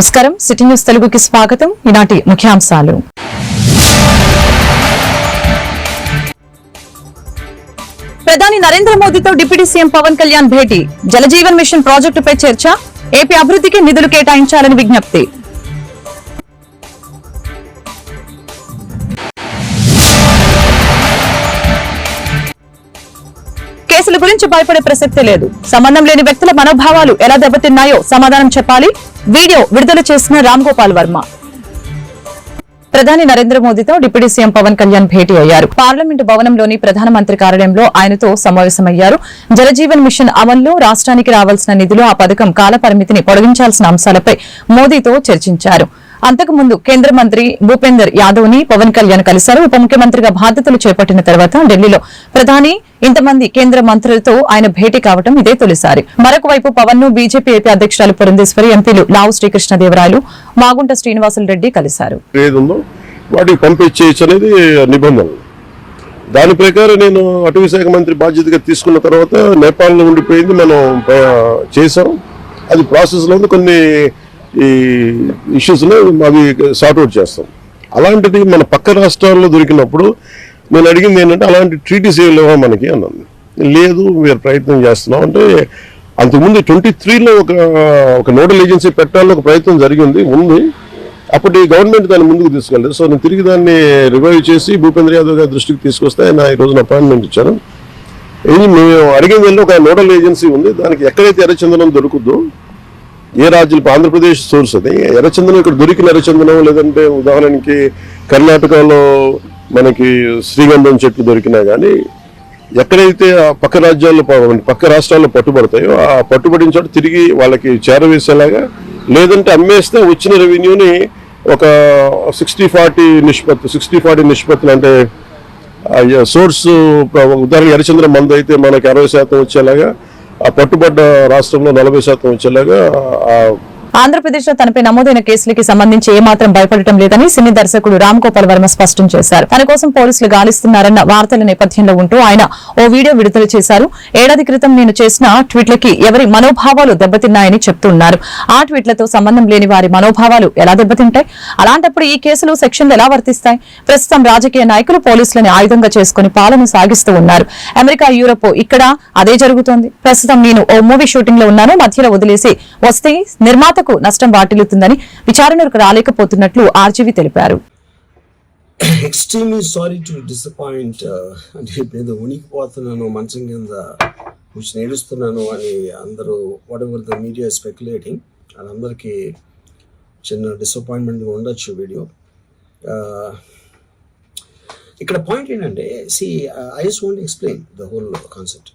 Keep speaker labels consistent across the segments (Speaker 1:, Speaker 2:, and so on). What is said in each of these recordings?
Speaker 1: నమస్కారం. City news తెలుగుకి స్వాగతం. ఈనాటి ముఖ్యాంశాలు. ప్రధాని నరేంద్ర మోదీతో డిప్యూటీ సీఎం పవన్ కళ్యాణ్ భేటీ. జలజీవన్ మిషన్ ప్రాజెక్టుపై చర్చ. ఏపీ అభివృద్ధికి నిధులు కేటాయించాలని విజ్ఞప్తి. కేసుల గురించి భయపడే ప్రసక్తే లేదు. సంబంధం లేని వ్యక్తుల మనోభావాలు ఎలా దెబ్బతిన్నాయో సమాధానం చెప్పాలి. వీడియో విడుదల చేసిన రామ్ గోపాల్ వర్మ. ప్రధాని నరేంద్ర మోదీతో డిప్యూటీ సీఎం పవన్ కళ్యాణ్ భేటీ అయ్యారు. పార్లమెంటు భవనంలోని ప్రధానమంత్రి కార్యాలయంలో ఆయనతో సమావేశమయ్యారు. జలజీవన్ మిషన్ అమల్లో రాష్ట్రానికి రావాల్సిన నిధులు ఆ పథకం కాలపరిమితిని పొడిగించాల్సిన అంశాలపై మోదీతో చర్చించారు. అంతకుముందు కేంద్ర మంత్రి భూపేందర్ యాదవ్ని పవన్ కళ్యాణ్ కలిశారు. ఉప ముఖ్యమంత్రిగా బాధ్యతలు చేపట్టిన తర్వాత ఢిల్లీలో ప్రధాని ఇంతమంది కేంద్ర మంత్రులతో ఆయన భేటీ కావడం ఇదే తొలిసారి. మరొక వైపు పవన్ను బీజేపీ ఏపీ అధ్యక్షురాలు పురంధేశ్వరి ఎంపీలు లావు శ్రీకృష్ణదేవరాయలు మాగుంట శ్రీనివాసులు రెడ్డి కలిశారు.
Speaker 2: అనేది దాని ప్రకారం నేను అటవీ శాఖ మంత్రి బాధ్యతగా తీసుకున్న తర్వాత నేపాల్లో ఉండిపోయింది. మనం చేసాం అది ప్రాసెస్లో కొన్ని ఈ ఇష్యూస్లో అవి సార్ట్అవుట్ చేస్తాం. అలాంటిది మన పక్క రాష్ట్రాల్లో దొరికినప్పుడు నేను అడిగింది ఏంటంటే అలాంటి ట్రీటీస్ ఏమి లేవా మనకి? అన్నది లేదు మీరు ప్రయత్నం చేస్తున్నాం. అంటే అంతకుముందు ట్వంటీ త్రీలో ఒక ఒక నోడల్ ఏజెన్సీ పెట్టాలని ఒక ప్రయత్నం జరిగింది ఉంది. అప్పటి గవర్నమెంట్ దాన్ని ముందుకు తీసుకెళ్ళలేదు. సో నేను తిరిగి దాన్ని రివైవ్ చేసి భూపేంద్ర యాదవ్ గారి దృష్టికి తీసుకొస్తే ఆయన ఈ రోజున అపాయింట్మెంట్ ఇచ్చారు. ఇది మేము అడిగింది వెళ్ళి ఒక నోడల్ ఏజెన్సీ ఉంది. దానికి ఎక్కడైతే ఎర్రచందనం దొరుకుద్దో ఏ రాజ్యం ఆంధ్రప్రదేశ్ సోర్స్ అది ఎర్రచందనం ఇక్కడ దొరికిన ఎర్రచందనం లేదంటే ఉదాహరణకి కర్ణాటకలో మనకి శ్రీగంధం చెట్లు దొరికినా కానీ ఎక్కడైతే ఆ పక్క రాజ్యాల్లో పక్క రాష్ట్రాల్లో పట్టుబడతాయో ఆ పట్టుబడిన చోట తిరిగి వాళ్ళకి చేరవేసేలాగా లేదంటే అమ్మేస్తే వచ్చిన రెవెన్యూని ఒక సిక్స్టీ ఫార్టీ నిష్పత్తి సిక్స్టీ ఫార్టీ నిష్పత్తులు అంటే సోర్స్ ఉదాహరణ ఎర్రచంద్ర మందు అయితే మనకి అరవై శాతం వచ్చేలాగా ఆ పట్టుబడ్డ రాష్ట్రంలో నలభై శాతం వచ్చేలాగా ఆ
Speaker 1: ఆంధ్రప్రదేశ్లో తనపై నమోదైన కేసులకి సంబంధించి ఏమాత్రం భయపడటం లేదని సినీ దర్శకుడు రామ్ గోపాల్ వర్మ స్పష్టం చేశారు. తన కోసం పోలీసులు గాలిస్తున్నారన్న వార్తల నేపథ్యంలో ఉంటూ ఆయన ఓ వీడియో విడుదల చేశారు. ఏడాది క్రితం నేను చేసిన ట్వీట్లకి ఎవరి మనోభావాలు దెబ్బతిన్నాయని చెప్తున్నారు. ఆ ట్వీట్లతో సంబంధం లేని వారి మనోభావాలు ఎలా దెబ్బతింటాయి? అలాంటప్పుడు ఈ కేసులు సెక్షన్లు ఎలా వర్తిస్తాయి? ప్రస్తుతం రాజకీయ నాయకులు పోలీసులని ఆయుధంగా చేసుకుని పాలన సాగిస్తూ ఉన్నారు. అమెరికా యూరోప్ ఇక్కడ అదే జరుగుతోంది. ప్రస్తుతం నేను ఓ మూవీ షూటింగ్లో ఉన్నాను. మధ్యలో వదిలేసి వస్తే నిర్మాత నిర్మాతకు నష్టం వాటిల్లుతుందని విచారణకు రాలేకపోతున్నట్లు ఆర్జీవి తెలిపారు.
Speaker 3: ఎక్స్ట్రీమ్లీ సారీ టు డిసప్పాయింట్ అంటే ఏదో ఉనికిపోతున్నాను మంచం కింద కూర్చొని ఏడుస్తున్నాను అని అందరూ whatever the media speculating వాళ్ళందరికీ చిన్న డిసప్పాయింట్మెంట్గా ఉండొచ్చు వీడియో. Uh, ఇక్కడ పాయింట్ ఏంటంటే see I just want explain the whole concept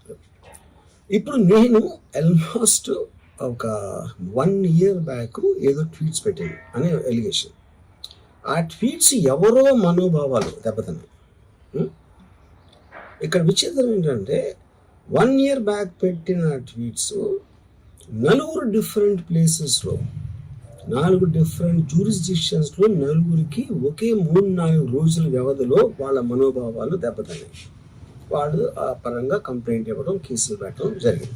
Speaker 3: ఇప్పుడు నేను ఆల్మోస్ట్ ఒక వన్ ఇయర్ బ్యాక్ ఏదో ట్వీట్స్ పెట్టింది అనే ఎలిగేషన్ ఆ ట్వీట్స్ ఎవరో మనోభావాలు దెబ్బతిన్నాయి. ఇక్కడ విచిత్రం ఏంటంటే వన్ ఇయర్ బ్యాక్ పెట్టిన ట్వీట్స్ నలుగురు డిఫరెంట్ ప్లేసెస్లో నాలుగు డిఫరెంట్ జూరిస్డిక్షన్స్లో నలుగురికి ఒకే మూడు నాలుగు రోజుల వ్యవధిలో వాళ్ళ మనోభావాలు దెబ్బతిన్నాయి. వాళ్ళు ఆ పరంగా కంప్లైంట్ ఇవ్వడం కేసులు పెట్టడం జరిగింది.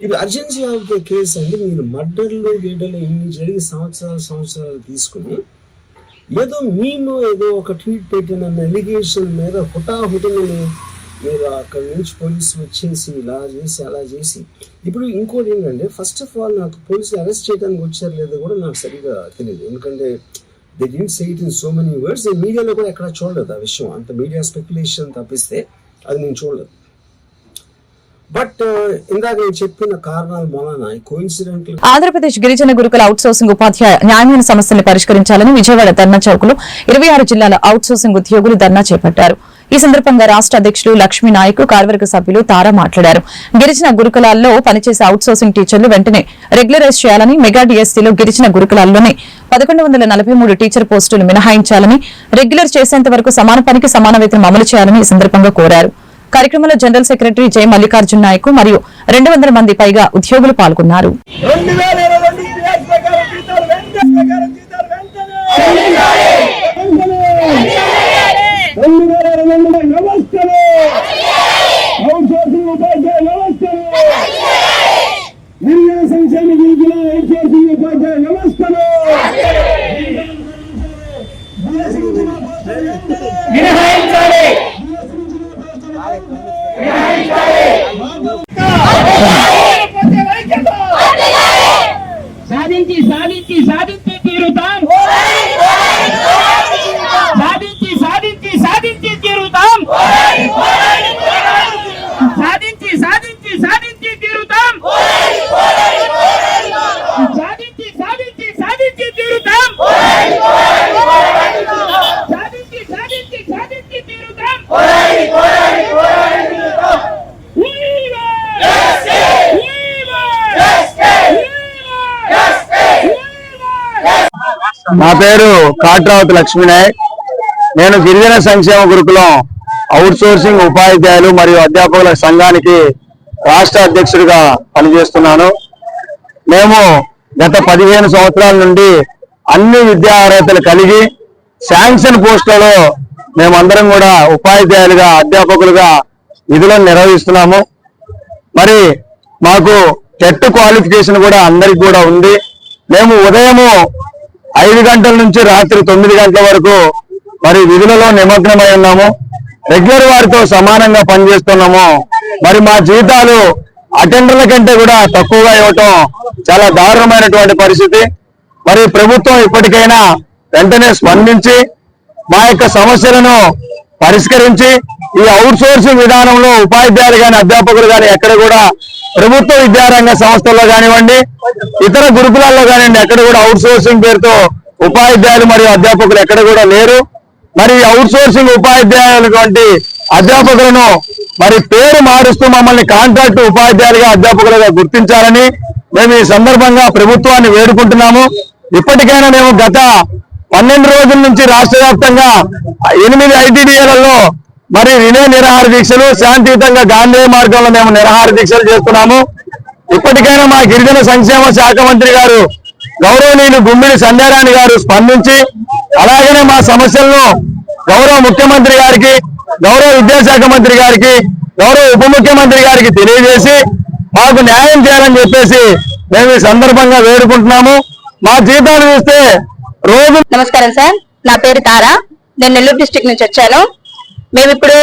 Speaker 3: ఇప్పుడు అర్జెన్సీ ఆఫ్ ద కేస్ అంటే మీరు మర్డర్లు గీడలు ఇన్ని జరిగి సంవత్సరాలు సంవత్సరాలు తీసుకుని ఏదో మేము ఏదో ఒక ట్వీట్ పెట్టిన ఎలిగేషన్ మీద హుటాహుటిని మీరు అక్కడ నుంచి పోలీసు వచ్చేసి ఇలా చేసి అలా చేసి. ఇప్పుడు ఇంకోటి ఏంటంటే ఫస్ట్ ఆఫ్ ఆల్ నాకు పోలీసులు అరెస్ట్ చేయడానికి వచ్చారు లేదో కూడా నాకు సరిగా తెలియదు ఎందుకంటే they didn't say it in so many words మీడియాలో కూడా ఎక్కడ చూడలేదు ఆ విషయం. అంత మీడియా స్పెక్యులేషన్ తప్పిస్తే అది నేను చూడలేదు. బట్ uh, ఇందాక నేను చెప్పిన కారణాల మూలన
Speaker 1: ఆంధ్రప్రదేశ్ గిరిజన గురుకుల అవుట్సోర్సింగ్ ఉపాధ్యాయ న్యాయమైన సమస్యల్ని పరిష్కరించాలని విజయవాడ ధర్నా చౌక్లో ఇరవై ఆరు జిల్లాల అవుట్సోర్సింగ్ ఉద్యోగులు ధర్నా చేపట్టారు. ఈ సందర్భంగా రాష్ట్ర అధ్యక్షులు లక్ష్మీ నాయక్ కార్యవర్గ సభ్యులు తారా మాట్లాడారు. గిరిజన గురుకులాల్లో పనిచేసే అవుట్సోర్సింగ్ టీచర్లు వెంటనే రెగ్యులరైజ్ చేయాలని మెగా డిఎస్సీలో గిరిజన గురుకులాల్లోనే పదకొండు వందల నలభై మూడు టీచర్ పోస్టులు మినహాయించాలని రెగ్యులర్ చేసేంత వరకు సమాన పనికి సమాన వేతనం అమలు చేయాలని ఈ సందర్భంగా కోరారు. కార్యక్రమంలో general secretary J Mallikarjuna Naik మరియు రెండు వందల మంది పైగా ఉద్యోగులు పాల్గొన్నారు.
Speaker 4: சாதித்து சாதித்து
Speaker 5: నా పేరు కాట్రావతి లక్ష్మీనాయక్. నేను గిరిజన సంక్షేమ గురుకులం అవుట్ సోర్సింగ్ ఉపాధ్యాయులు మరియు అధ్యాపకుల సంఘానికి రాష్ట్ర అధ్యక్షుడిగా పనిచేస్తున్నాను. మేము గత పదిహేను సంవత్సరాల నుండి అన్ని విద్యా అర్హతలు కలిగి శాంక్షన్ పోస్టులలో మేమందరం కూడా ఉపాధ్యాయులుగా అధ్యాపకులుగా విధులను నిర్వహిస్తున్నాము. మరి మాకు టెట్ క్వాలిఫికేషన్ కూడా అందరికి కూడా ఉంది. మేము ఉదయము ఐదు గంటల నుంచి రాత్రి తొమ్మిది గంటల వరకు మరి విధులలో నిమగ్నమై ఉన్నాము. రెగ్యులర్ వారితో సమానంగా పనిచేస్తున్నాము. మరి మా జీతాలు అటెండర్ల కంటే కూడా తక్కువగా ఇవ్వటం చాలా దారుణమైనటువంటి పరిస్థితి. మరి ప్రభుత్వం ఇప్పటికైనా వెంటనే స్పందించి మా యొక్క సమస్యలను పరిష్కరించి ఈ అవుట్ సోర్సింగ్ విధానంలో ఉపాధ్యాయులు కానీ అధ్యాపకులు కానీ ఎక్కడ కూడా ప్రభుత్వ విద్యారంగ సంస్థల్లో కానివ్వండి ఇతర గురుకులాల్లో కానివ్వండి ఎక్కడ కూడా అవుట్ సోర్సింగ్ పేరుతో ఉపాధ్యాయులు మరియు అధ్యాపకులు ఎక్కడ కూడా లేరు. మరి అవుట్ సోర్సింగ్ ఉపాధ్యాయులు వంటి అధ్యాపకులను మరి పేరు మారుస్తూ మమ్మల్ని కాంట్రాక్ట్ ఉపాధ్యాయులుగా అధ్యాపకులుగా గుర్తించాలని మేము ఈ సందర్భంగా ప్రభుత్వాన్ని వేడుకుంటున్నాము. ఇప్పటికైనా మేము గత పన్నెండు రోజుల నుంచి రాష్ట్ర వ్యాప్తంగా ఎనిమిది ఐటీడీఏలలో మరి వినయ నిరాహార దీక్షలు శాంతియుతంగా గాంధీ మార్గంలో మేము నిరాహార దీక్షలు చేస్తున్నాము. ఇప్పటికైనా మా గిరిజన సంక్షేమ శాఖ మంత్రి గారు గౌరవనీయులు గుమ్మిడి సంధ్యారాణి గారు స్పందించి అలాగనే మా సమస్యలను గౌరవ ముఖ్యమంత్రి గారికి గౌరవ విద్యాశాఖ మంత్రి గారికి గౌరవ ఉప ముఖ్యమంత్రి గారికి తెలియజేసి మాకు న్యాయం చేయాలని చెప్పేసి మేము ఈ సందర్భంగా వేడుకుంటున్నాము. మా జీతాలు చూస్తే రోజు
Speaker 6: నమస్కారం సార్. నా పేరు తారా. నేను నెల్లూరు డిస్టిక్ నుంచి వచ్చాను. మేము ఇప్పుడు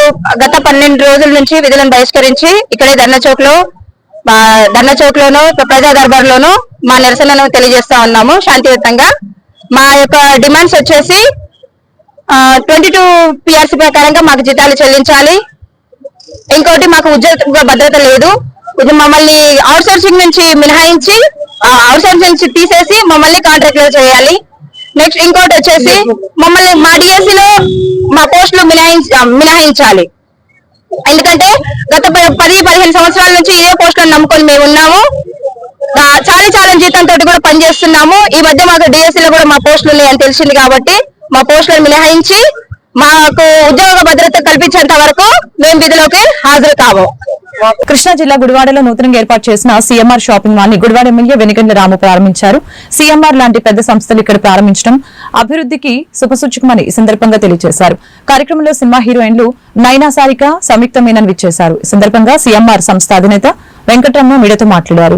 Speaker 6: గత పన్నెండు రోజుల నుంచి విధులను బహిష్కరించి ఇక్కడే ధర్నా చౌక్లో ధర్నా చౌక్ లోను ప్రజా దర్బార్ లోను మా నిరసనను తెలియజేస్తా ఉన్నాము శాంతియుతంగా. మా యొక్క డిమాండ్స్ వచ్చేసి ట్వంటీ టూ పిఆర్సీ ప్రకారంగా మాకు జీతాలు చెల్లించాలి. ఇంకోటి మాకు ఉద్యోగ భద్రత లేదు. ఇది మమ్మల్ని అవుట్ సోర్సింగ్ నుంచి మినహాయించి అవుట్ సోర్సింగ్ నుంచి తీసేసి మమ్మల్ని కాంట్రాక్ట్లో చేయాలి. నెక్స్ట్ ఇంకోటి వచ్చేసి మమ్మల్ని మా డిఎస్సి లో మా పోస్టులు మినహాయించ మినహాయించాలి ఎందుకంటే గత పది పదిహేను సంవత్సరాల నుంచి ఇదే పోస్టులను నమ్ముకొని మేము ఉన్నాము. చాలా చాలీ చాలని జీతంతో కూడా పనిచేస్తున్నాము. ఈ మధ్య మాకు డిఎస్సీలో కూడా మా పోస్టులు ఉన్నాయని తెలిసింది కాబట్టి మా పోస్టులను మినహాయించి మాకు ఉద్యోగ భద్రత కల్పించేంత వరకు మేము విధులోకి హాజరు కాము
Speaker 1: కృష్ణా జిల్లా గుడివాడలో నూతనంగా ఏర్పాటు చేసిన సీఎంఆర్ షాపింగ్ మాల్ని గుడివాడ ఎమ్మెల్యే వెనుగండ్ల రాము ప్రారంభించారు. సీఎంఆర్ లాంటి పెద్ద సంస్థలు ఇక్కడ ప్రారంభించడం అభివృద్ధికి శుభసూచకమని ఈ సందర్భంగా తెలియజేశారు. కార్యక్రమంలో సినిమా హీరోయిన్లు నైనా సారిక సంయుక్త మీనన్ విచ్చేశారు. ఈ సందర్భంగా సీఎంఆర్ సంస్థ అధినేత వెంకటరమణ మీడియాతో మాట్లాడారు.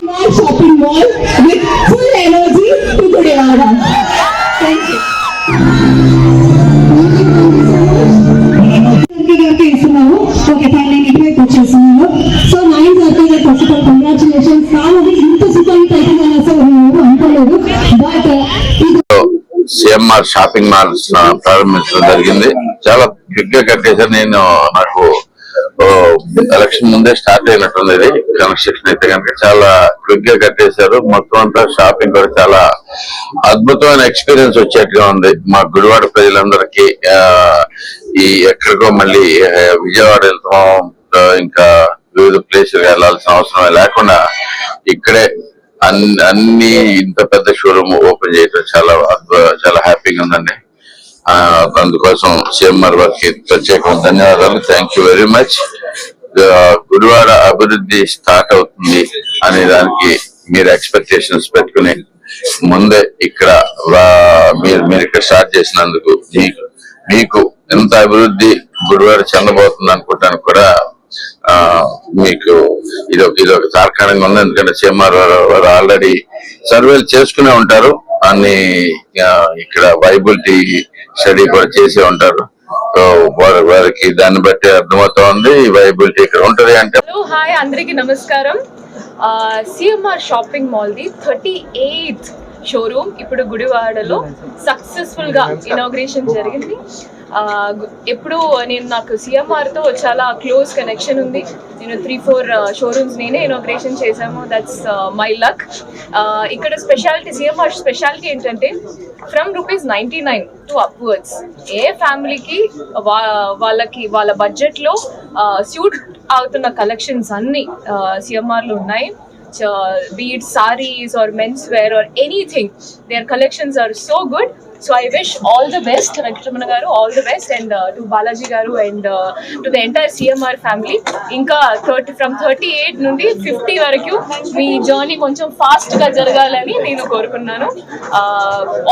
Speaker 7: small shopping mall with full energy to Gudivada. Thank you. So first of all ఇంత సూపర్ హిట్ అయితే అసలు అనుకోలేదు. బట్
Speaker 8: సిఎంఆర్ షాపింగ్ మాల్ ప్రారంభించడం జరిగింది. చాలా క్విక్గా కట్టేసారు నేను నాకు ఎలక్షన్ ముందే స్టార్ట్ అయినట్టుంది ఇది. కన్స్ట్రక్షన్ అయితే కనుక చాలా క్విక్గా కట్టేశారు. మొత్తం అంతా షాపింగ్ కూడా చాలా అద్భుతమైన ఎక్స్పీరియన్స్ వచ్చేట్టుగా ఉంది. మా గుడివాడ ప్రజలందరికీ ఈ ఎక్కడికో మళ్ళీ విజయవాడ వెళ్తాం ఇంకా వివిధ ప్లేసులు వెళ్ళాల్సిన అవసరం లేకుండా ఇక్కడే అన్ని అన్ని ఇంత పెద్ద షోరూమ్ ఓపెన్ చేయటం చాలా చాలా హ్యాపీగా ఉందండి. అందుకోసం సిఎంఆర్ వారికి ప్రత్యేక ధన్యవాదాలు. Thank you very much Gudivada అభివృద్ధి స్టార్ట్ అవుతుంది అనే దానికి మీరు ఎక్స్పెక్టేషన్స్ పెట్టుకుని ముందే ఇక్కడ మీరు మీరు ఇక్కడ స్టార్ట్ చేసినందుకు మీకు మీకు ఎంత అభివృద్ధి గుడివాడ చెందబోతుంది అనుకుంటాను కూడా మీకు ఇది ఇది ఒక తార్కాణంగా ఉంది. ఎందుకంటే సీఎంఆర్ వారు ఆల్రెడీ సర్వేలు చేసుకునే ఉంటారు. అన్ని ఇక్కడ వైబిలిటీ స్టడీ కూడా చేసే ఉంటారు. వారికి దాన్ని బట్టి అర్థమవుతోంది వైబిలిటీ ఇక్కడ ఉంటది అంటే.
Speaker 9: హలో హాయ్ అందరికీ నమస్కారం. CMR shopping mall the thirty eighth showroom ఇప్పుడు గుడివాడలో సక్సెస్ఫుల్గా ఇనాగ్రేషన్ జరిగింది. ఎప్పుడు నేను నాకు సిఎంఆర్తో చాలా క్లోజ్ కనెక్షన్ ఉంది. నేను త్రీ ఫోర్ షోరూమ్స్ నేనే ఇనాగ్రేషన్ చేశాము. దట్స్ మై లక్ ఇక్కడ స్పెషాలిటీ సిఎంఆర్ స్పెషాలిటీ ఏంటంటే from rupees ninety nine to upwards ఏ ఫ్యామిలీకి వాళ్ళకి వాళ్ళ బడ్జెట్లో సూట్ అవుతున్న కలెక్షన్స్ అన్ని సిఎంఆర్లు ఉన్నాయి. Be it saris or men's wear or anything their collections are so good so I wish all the best Venkataramana garu all the best and to Balaji garu and to the entire CMR family ఇంకా thirty from thirty eight నుండి fifty వరకు మీ journey కొంచెం ఫాస్ట్గా జరగాలని నేను కోరుకున్నాను.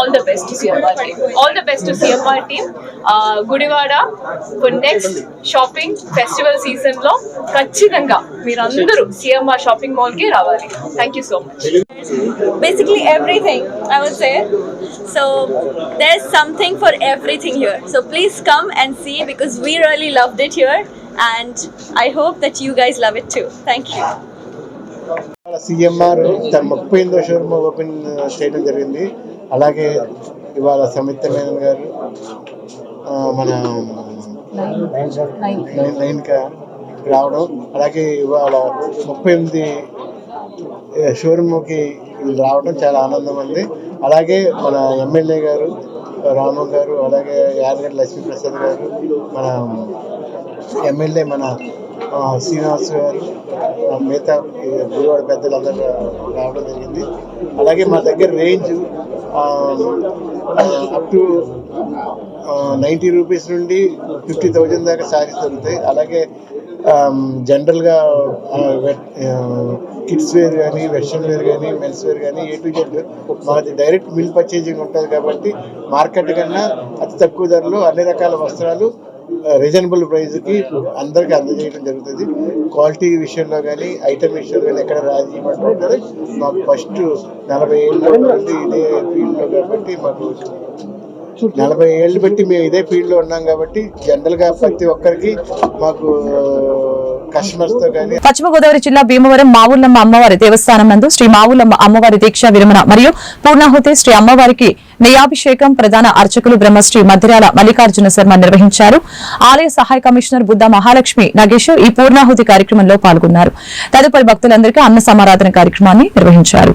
Speaker 9: All the best CMR team all the best CMR team Gudivada for next shopping festival సీజన్లో ఖచ్చితంగా మీరందరూ సిఎంఆర్ షాపింగ్ మాల్కి రావాలి. Thank you so much
Speaker 10: basically everything I would say so there's something for everything here so please come and see because we really loved it here and i hope that you guys love it too thank you
Speaker 11: CMR తన ముప్పై ఎనిమిదో showroom open చేయడం జరిగింది అలాగే ఇవాళ సమిత మేనన్ గారు మన nine రావడం అలాగే ఇవాళ ముప్పై ఎనిమిది షోరూమ్కి రావడం చాలా ఆనందం ఉంది అలాగే మన ఎమ్మెల్యే గారు రాము గారు అలాగే యాదగడ్డ లక్ష్మీప్రసాద్ గారు మన ఎమ్మెల్యే మన శ్రీనివాస్ గారు మిగతా గురువాడ గుడివాడ పెద్దలందరూ రావడం జరిగింది. అలాగే మా దగ్గర range up to ninety rupees నుండి ఫిఫ్టీ థౌజండ్ దాకా శారీస్ దొరుకుతాయి. అలాగే జనరల్గా కిడ్స్ వేర్ కానీ వెస్ట్రన్ వేర్ కానీ మెన్స్ వేర్ కానీ ఏ టు జెడ్ మాది డైరెక్ట్ మిల్ పర్చేజింగ్ ఉంటుంది కాబట్టి మార్కెట్ కన్నా అతి తక్కువ ధరలో అన్ని రకాల వస్త్రాలు రీజనబుల్ ప్రైస్కి అందరికీ అందజేయడం జరుగుతుంది. క్వాలిటీ విషయంలో కానీ ఐటమ్ విషయంలో కానీ ఎక్కడ రాజీ పడుతుంటారు మాకు ఫస్ట్ నలభై ఏళ్ళు ఇదే ఫీల్డ్లో కాబట్టి మాకు నలభై ఏళ్ళు బట్టి మేము ఇదే ఫీల్డ్లో ఉన్నాం కాబట్టి జనరల్గా ప్రతి ఒక్కరికి మాకు
Speaker 1: పశ్చిమ గోదావరి జిల్లా భీమవరం మావుల్లమ్మ అమ్మవారి దేవస్థానం నందు శ్రీ మావుల్లమ్మ అమ్మవారి దీక్ష విరమణ మరియు పూర్ణాహుతి శ్రీ అమ్మవారికి నెయ్యాభిషేకం ప్రధాన అర్చకులు బ్రహ్మశ్రీ మధ్యరాల మల్లికార్జున శర్మ నిర్వహించారు. ఆలయ సహాయ కమిషనర్ బుద్ధ మహాలక్ష్మి నగేష్ ఈ పూర్ణాహుతి కార్యక్రమంలో పాల్గొన్నారు. తదుపరి భక్తులందరికీ అన్న సమారాధన కార్యక్రమాన్ని నిర్వహించారు.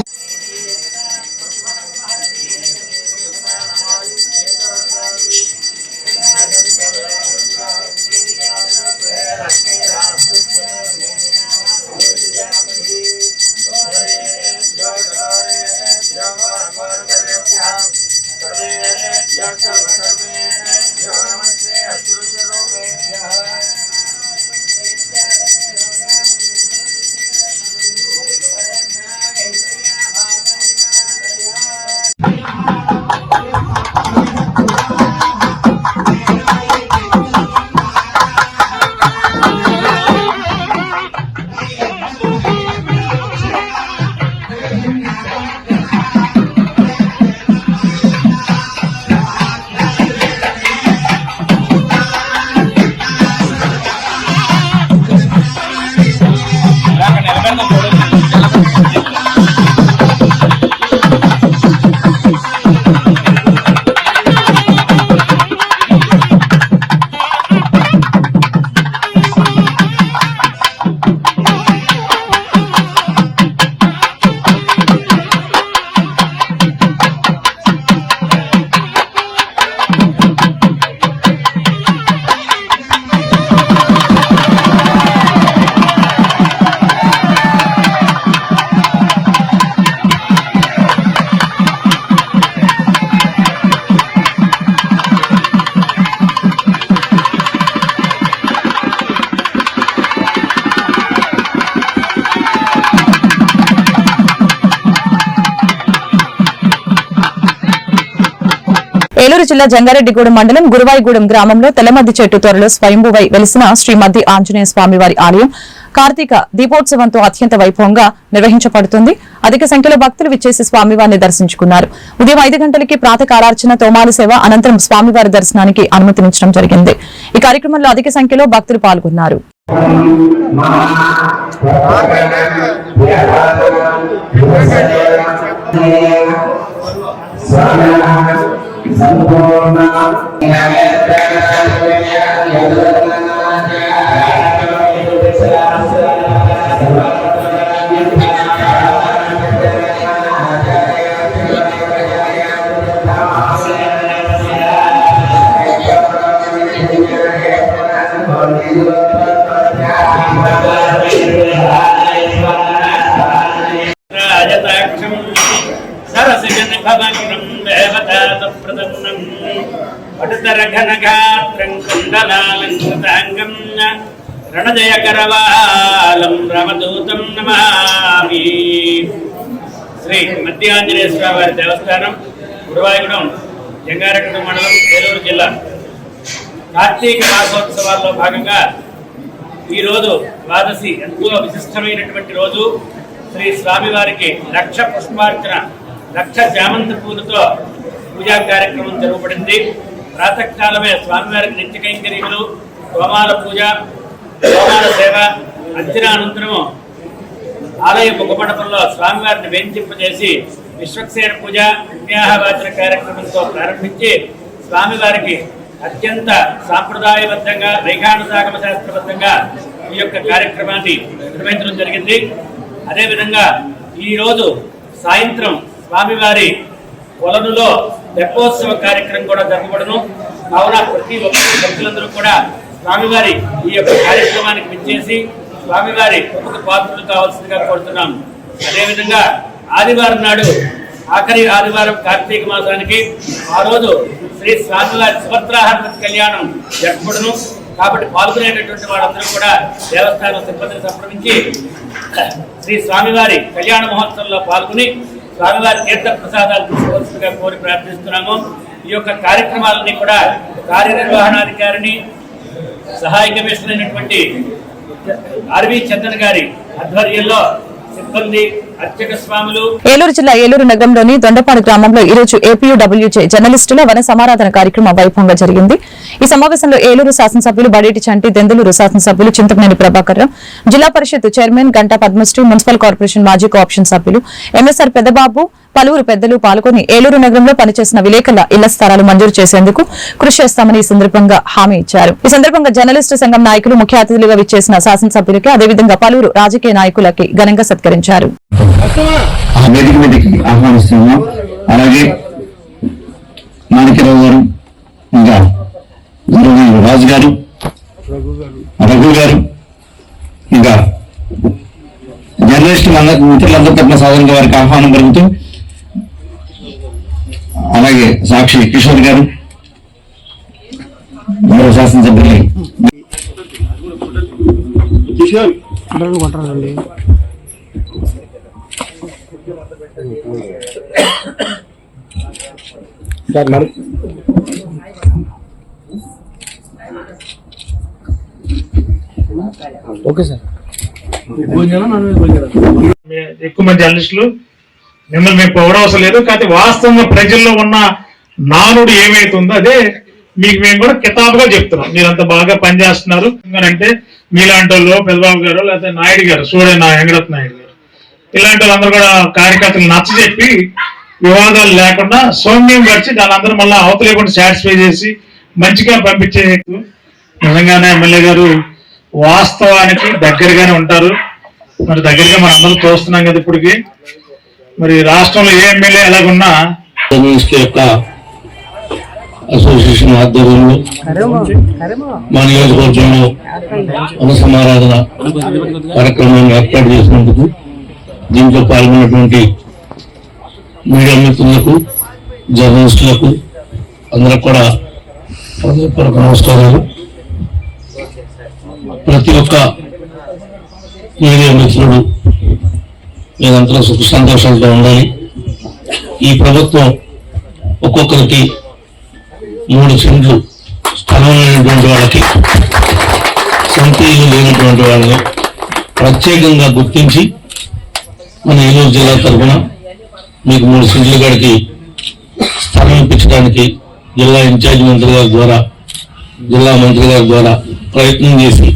Speaker 1: ఏలూరు జిల్లా జంగారెడ్డిగూడెం మండలం గురువాయిగూడెం గ్రామంలో తెల్లమద్ది చెట్టు త్వరలో స్వయంభువై వెలిసిన శ్రీమతి ఆంజనేయ స్వామివారి ఆలయం కార్తీక దీపోత్సవంతో అత్యంత వైభవంగా నిర్వహించబడుతుంది. అధిక సంఖ్యలో భక్తులు విచ్చేసి స్వామివారిని దర్శించుకున్నారు. ఉదయం ఐదు గంటలకి ప్రాతకాలార్చన తోమాల సేవ అనంతరం స్వామివారి దర్శనానికి అనుమతించడం జరిగింది. ఈ కార్యక్రమంలో అధిక సంఖ్యలో భక్తులు పాల్గొన్నారు.
Speaker 4: sempurna ఘనగాత్రం కుండలాలంకృతాంగం రణజయకరవాలం రమదూతం నమామి శ్రీ మధ్యాంజనేయ స్వామి వారి దేవస్థానం గురువాయుగూడెం జంగారెడ్డి మండలం ఏలూరు జిల్లా. కార్తీక మాసోత్సవాల్లో భాగంగా ఈరోజు ద్వాదశి ఎంతో విశిష్టమైనటువంటి రోజు. శ్రీ స్వామివారికి లక్ష పుష్పార్చన లక్ష చామంతి పూలతో పూజా కార్యక్రమం జరుగుపడింది ప్రాతకాలమే స్వామివారికి నిత్య కైంకర్యములు హోమాల పూజ హోమాల సేవ అంచనా అనంతరం ఆలయ ముఖమండపంలో స్వామివారిని వేంచింపజేసి విశ్వక్సేన పూజ పుణ్యాహవాచన కార్యక్రమంతో ప్రారంభించి స్వామివారికి అత్యంత సాంప్రదాయబద్ధంగా వైఖానుసాగమ శాస్త్రబద్ధంగా ఈ యొక్క కార్యక్రమాన్ని నిర్వహించడం జరిగింది. అదేవిధంగా ఈరోజు సాయంత్రం స్వామివారి కొలనులో తెప్పోత్సవ కార్యక్రమం కూడా జరగబడను కావున ప్రతి ఒక్కరు భక్తులందరూ కూడా స్వామివారి ఈ యొక్క కార్యక్రమానికి విచ్చేసి స్వామివారి ప్రముఖ పాత్రలు కావాల్సిందిగా కోరుతున్నాం. అదేవిధంగా ఆదివారం నాడు ఆఖరి ఆదివారం కార్తీక మాసానికి ఆ రోజు శ్రీ స్వామివారి సుభద్రాహరణ కళ్యాణం జరపబడును. కాబట్టి పాల్గొనేటటువంటి వాళ్ళందరూ కూడా దేవస్థానం సిబ్బందిని సంప్రదించి శ్రీ స్వామివారి కళ్యాణ మహోత్సవంలో పాల్గొని స్వామివారి తీర్థ ప్రసాదాలు తీసుకోవాల్సిందిగా కోరి ప్రార్థిస్తున్నాము. ఈ యొక్క కార్యక్రమాలన్నీ కూడా కార్యనిర్వహణాధికారిని సహాయ కమిషనర్ అయినటువంటి ఆర్వి చందన్ గారి ఆధ్వర్యంలో సిబ్బంది
Speaker 1: ఏలూరు జిల్లా ఏలూరు నగరంలోని దొండపాడు గ్రామంలో ఈ రోజు ఏపీయూడబ్ల్యూజే జర్నలిస్టుల వన సమారాధన కార్యక్రమం వైభవంగా జరిగింది. ఈ సమావేశంలో ఏలూరు శాసనసభ్యులు బడేటి చంటి దెందులూరు శాసనసభ్యులు Chintamaneni Prabhakar Zilla Parishad chairman Ganta Padmasri municipal corporation మాజీ కోఆప్షన్ సభ్యులు ఎంఎస్ఆర్ పెద్దబాబు పలువురు పెద్దలు పాల్గొని ఏలూరు నగరంలో పనిచేసిన విలేకరుల ఇళ్ళ స్థలాలు మంజూరు చేసేందుకు కృషి చేస్తామని ఈ సందర్భంగా హామీ ఇచ్చారు. ఈ సందర్భంగా జర్నలిస్టు సంఘం నాయకులు ముఖ్య అతిథులుగా విచ్చేసిన శాసనసభ్యులకి అదేవిధంగా పలువురు రాజకీయ నాయకులకి ఘనంగా సత్కరించారు.
Speaker 12: ఆ వేదిక మీదకి ఆహ్వానిస్తున్నాం. అలాగే మాణిక్యరావు గారు ఇంకా గౌరవనీయులు రాజు గారు రఘు గారు ఇంకా జర్నలిస్టులు అందరి మిత్రులందరి తరపున సాధారణ వారికి ఆహ్వానం పలుకుతూ అలాగే సాక్షి కిషోర్ గారు గౌరవ శాసనసభ్యులు.
Speaker 13: ఎక్కువ మంది జర్నలిస్టులు మిమ్మల్ని మేము పొగడవసరం లేదు కాకపోతే వాస్తవంగా ప్రజల్లో ఉన్న నానుడు ఏమైతుందో అదే మీకు మేము కూడా కితాబుగా చెప్తున్నాం. మీరు అంత బాగా పనిచేస్తున్నారు. అంటే మీలాంటి వాళ్ళు పెద్దబాబు గారు లేకపోతే నాయుడు గారు సూర్య నా వెంకటత్ నాయుడు గారు. ఇలాంటి వాళ్ళందరూ కూడా కార్యకర్తలు నచ్చజెప్పి వివాదాలు లేకుండా సౌమ్యం గడిచి దాని అందరూ మళ్ళీ అవతలేకుండా సాటిస్ఫై చేసి మంచిగా పంపించే నిజంగానే ఎమ్మెల్యే గారు వాస్తవానికి దగ్గరగానే ఉంటారు. మరి దగ్గరగా మనం అందరం చూస్తున్నాం కదా ఇప్పటికి. మరి రాష్ట్రంలో ఏ ఎమ్మెల్యే ఎలాగున్నా
Speaker 12: యొక్క అసోసియేషన్ ఆధ్వర్యంలో మా నియోజకవర్గంలో వన సమారాధన కార్యక్రమాన్ని ఏర్పాటు చేసినందుకు దీంట్లో పాల్గొన్నటువంటి మీడియా మిత్రులకు జర్నలిస్టులకు అందరికి కూడా హృదయపూర్వక నమస్కారాలు. ప్రతి ఒక్క మీడియా మిత్రుడు మీరంతా సుఖ సంతోషాలతో ఉండాలి. ఈ ప్రభుత్వం ఒక్కొక్కరికి మూడు సెంట్లు స్థలం లేనటువంటి వాళ్ళకి సొంత ఇల్లు లేనటువంటి వాళ్ళని ప్రత్యేకంగా గుర్తించి మన ఏలూరు జిల్లా తరఫున మీకు మూడు సెంట్లు కాడికి స్థలం ఇప్పించడానికి జిల్లా ఇన్ఛార్జ్ మంత్రి గారి ద్వారా జిల్లా మంత్రి గారి ద్వారా ప్రయత్నం చేసి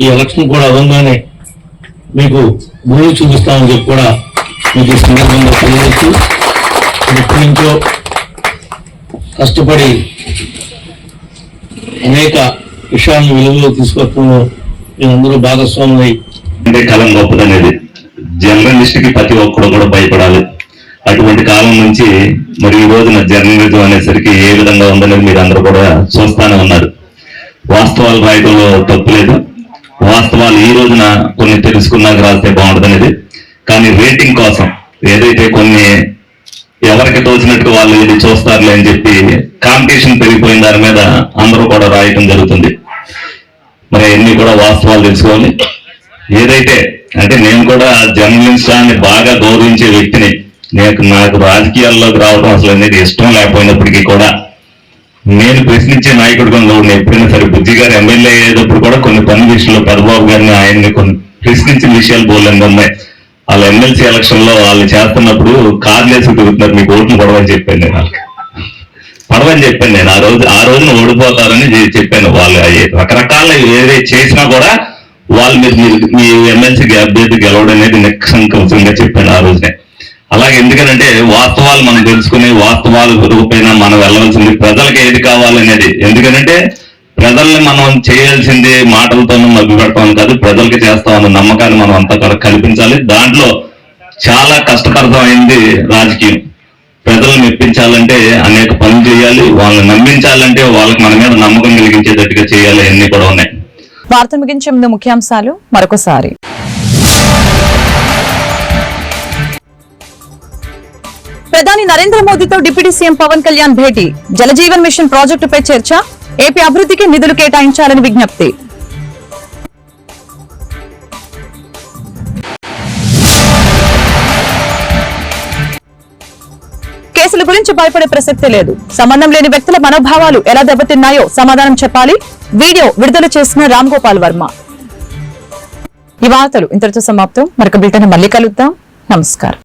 Speaker 12: ఈ ఎలక్షన్ కూడా అవ్వగానే మీకు భూమి చూపిస్తామని చెప్పి కూడా మీకు ఈ సందర్భంగా తెలియజేస్తూ ఎప్పటి నుంచో కష్టపడి అనేక విషయాలను వెలుగులో తీసుకొచ్చడంలో మీరందరూ భాగస్వాములై
Speaker 14: అంటే కాలం గొప్పదనేది. జర్నలిస్ట్కి ప్రతి ఒక్కడు కూడా భయపడాలి. అటువంటి కాలం నుంచి మరి ఈ రోజున జర్నలిజం అనేసరికి ఏ విధంగా ఉందనేది మీరు అందరూ కూడా చూస్తానే ఉన్నారు. వాస్తవాలు రాయడంలో తప్పులేదు వాస్తవాలు ఈ రోజున కొన్ని తెలుసుకున్నాక రాస్తే బాగుంటుంది కానీ రేటింగ్ కోసం ఏదైతే కొన్ని ఎవరికి తోచినట్టుగా వాళ్ళు ఇది చూస్తారులే అని చెప్పి కాంపిటీషన్ పెరిగిపోయిన దాని మీద అందరూ కూడా రాయటం జరుగుతుంది. మరి అన్ని కూడా వాస్తవాలు తెలుసుకోవాలి. ఏదైతే అంటే నేను కూడా జర్నలిస్టాన్ని బాగా గౌరవించే వ్యక్తిని. నేను నాకు రాజకీయాల్లోకి రావడం అసలు అనేది ఇష్టం లేకపోయినప్పటికీ కూడా నేను ప్రశ్నించే నాయకుడిగా ఉన్న ఎప్పుడైనా సరే బుజ్జి గారు ఎమ్మెల్యే అయ్యేటప్పుడు కూడా కొన్ని పని విషయంలో పెద్దబాబు గారిని ఆయన్ని కొన్ని ప్రశ్నించిన విషయాలు బోలేని ఉన్నాయి. వాళ్ళ ఎమ్మెల్సీ ఎలక్షన్లో వాళ్ళు చేస్తున్నప్పుడు కార్లు వేసి తిరుగుతున్నారు మీకు ఓట్లు పడవని చెప్పాను నేను వాళ్ళకి. పడవని చెప్పాను నేను. ఆ రోజు ఆ రోజున ఓడిపోతారని చెప్పాను వాళ్ళు. రకరకాల ఏదైతే చేసినా కూడా వాళ్ళు మీరు మీ ఎమ్మెల్సీ అభ్యర్థి గెలవడం అనేది నిస్సంకల్పంగా చెప్పాను ఆ రోజునే. అలాగే ఎందుకంటే వాస్తవాలు మనం తెలుసుకుని వాస్తవాలు రూపైన మనం వెళ్ళవలసింది ప్రజలకు ఏది కావాలనేది ఎందుకనంటే ప్రజల్ని మనం చేయాల్సింది మాటలతోనూ మభ్యపెడతాం కాదు ప్రజలకి చేస్తామన్న నమ్మకాన్ని మనం అంతా కూడా కల్పించాలి. దాంట్లో చాలా కష్టతరమైంది రాజకీయం. ప్రజలను మెప్పించాలంటే అనేక పనులు చేయాలి వాళ్ళని నమ్మించాలంటే వాళ్ళకి మన మీద నమ్మకం కలిగించేటట్టుగా చేయాలి అన్నీ కూడా ఉన్నాయి.
Speaker 1: వార్త ముగించే ముందు ముఖ్యాంశాలు మరొకసారి. ప్రధాని నరేంద్ర మోదీతో డిప్యూటీ సీఎం పవన్ కళ్యాణ్ భేటీ. జలజీవన్ మిషన్ ప్రాజెక్టుపై చర్చ. ఏపీ అభివృద్ధికి నిధులు కేటాయించాలని విజ్ఞప్తి. గురించి భయపడే ప్రసక్తే లేదు. సంబంధం లేని వ్యక్తుల మనోభావాలు ఎలా దెబ్బతిన్నాయో సమాధానం చెప్పాలి. వీడియో విడుదల చేసిన రామ్ గోపాల్ వర్మ. ఈ వార్తలు ఇంతటితో సమాప్తం. మరొక బిల్టన్ మళ్ళీ కలుద్దాం. నమస్కారం.